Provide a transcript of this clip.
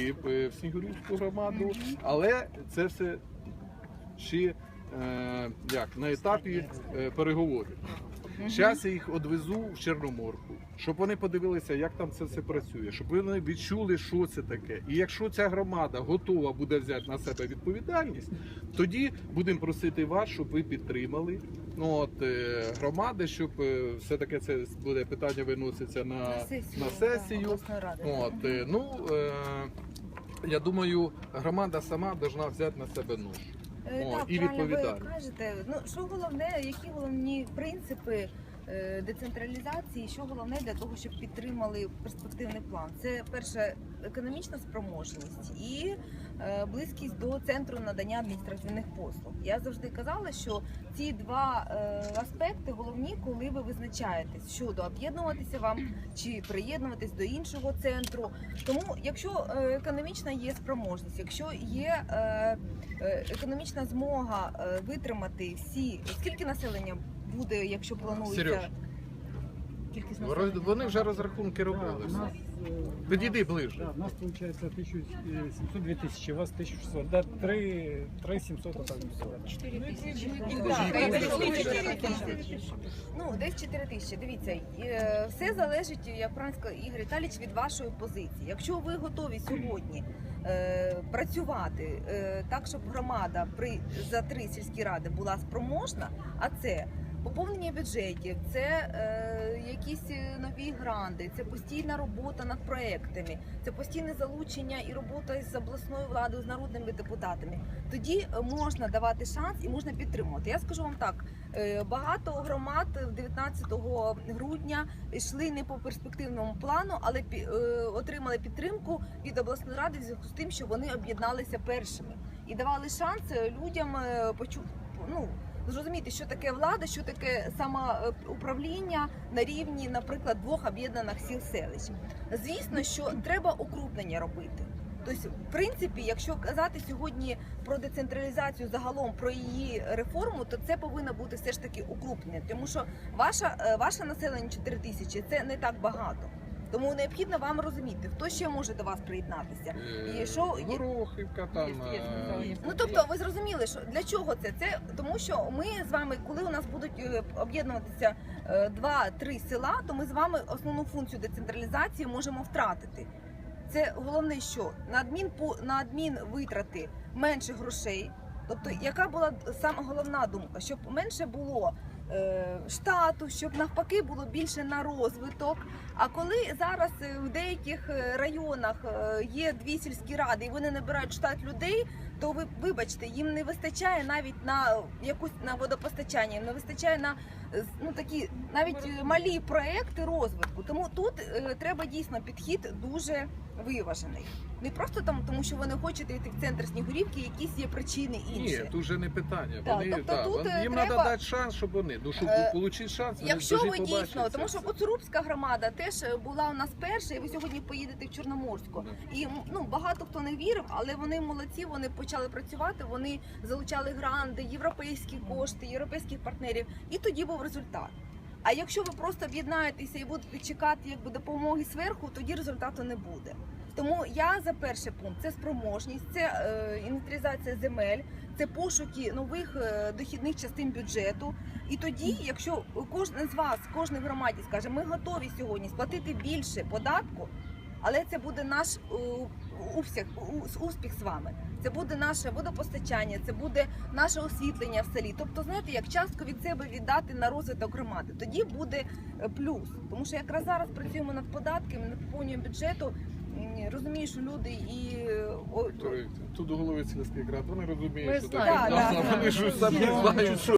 війти в, в Снігурівську громаду, але це все ще е, як, на етапі е, переговорів. Зараз я їх одвезу в Чорноморку, щоб вони подивилися, як там це все працює, щоб вони відчули, що це таке. І якщо ця громада готова буде взяти на себе відповідальність, тоді будемо просити вас, щоб ви підтримали ну, от, е, громади, щоб е, все-таки це буде питання виноситься на, на сесію. обласної ради. От, е, ну, е, я думаю, громада сама повинна взяти на себе нож. Е, О, так, і правильно ви кажете. Ну що головне, які головні принципи децентралізації, що головне для того, щоб підтримали перспективний план? Це перше економічна спроможність і е, близькість до центру надання адміністративних послуг. Я завжди казала, що ці два е, аспекти головні, коли ви визначаєтесь щодо об'єднуватися вам чи приєднуватись до іншого центру. Тому, якщо е, економічна є спроможність, якщо є е, е, економічна змога е, витримати всі, скільки населення буде, якщо планується Серьож. кількість населення? Вони вже розрахунки робили. у все. нас, Підійди да, ближче. у нас получается 1700-2000, у вас 1600. Да, 3, 3 700 вот так Ну, десь 4 тисячі. Дивіться, е, все залежить, як правильно сказав Ігор Віталійович, від вашої позиції. Якщо ви готові сьогодні е, працювати е, так, щоб громада при за три сільські ради була спроможна, а це поповнення бюджетів, це е, якісь е, нові гранди, це постійна робота над проектами, це постійне залучення і робота з обласною владою, з народними депутатами. Тоді е, можна давати шанс і можна підтримувати. Я скажу вам так. Е, Багато громад 19 грудня йшли не по перспективному плану, але е, отримали підтримку від обласної ради в зв'язку з тим, що вони об'єдналися першими і давали шанс е, людям е, почу... ну, зрозуміти, що таке влада, що таке самоуправління на рівні, наприклад, двох об'єднаних сіл селищ. Звісно, що треба укрупнення робити. Тобто, в принципі, якщо казати сьогодні про децентралізацію загалом про її реформу, то це повинно бути все ж таки укрупнення, тому що ваша е, ваше населення 4 тисячі це не так багато. Тому необхідно вам розуміти, хто ще може до вас приєднатися. Е, І що є- Горохівка там. е, Ну тобто, ви зрозуміли, що для чого це? Це тому, що ми з вами, коли у нас будуть е, об'єднуватися е, два-три села, то ми з вами основну функцію децентралізації можемо втратити. Це головне, що на адмін на адмін витрати менше грошей. Тобто, яка була саме головна думка, щоб менше було е, штату, щоб навпаки було більше на розвиток. А коли зараз е, в деяких е, районах е, є дві сільські ради і вони набирають штат людей, то ви вибачте, їм не вистачає навіть на якусь на водопостачання, не вистачає на е, ну такі навіть е, малі проекти розвитку. Тому тут е, треба дійсно підхід дуже виважений. Не просто там, тому що ви не хочете йти в центр Снігурівки, якісь є причини Ні, інші. тут вже не питання. Так, Вони, тобто да, тут, вони- е, їм треба- треба дати шанс, щоб вони, ну, щоб Е, отримати шанс, вони Якщо ви дійсно, тому що все. Коцурубська громада теж е, була у нас перша, і ви сьогодні поїдете в Чорноморську. І ну багато хто не вірив, але вони молодці. Вони почали працювати. Вони залучали гранди, європейські кошти, європейських партнерів, і тоді був результат. А якщо ви просто об'єднаєтеся і будете чекати якби допомоги зверху, тоді результату не буде. Тому я за перший пункт це спроможність, це е, інвентаризація земель, це пошуки нових е, дохідних частин бюджету. І тоді, якщо кожен з вас, кожен в громаді скаже, ми готові сьогодні сплатити більше податку, але це буде наш е, успіх, у- успіх з вами. Це буде наше водопостачання, це буде наше освітлення в селі. Тобто, знаєте, як частку від себе віддати на розвиток громади, тоді буде е, плюс. Тому що якраз зараз працюємо над податками, над поповненням бюджету. Розумію, що люди і о- Тут до голови сільських рад, вони розуміють, що. Вони ж самі знають, що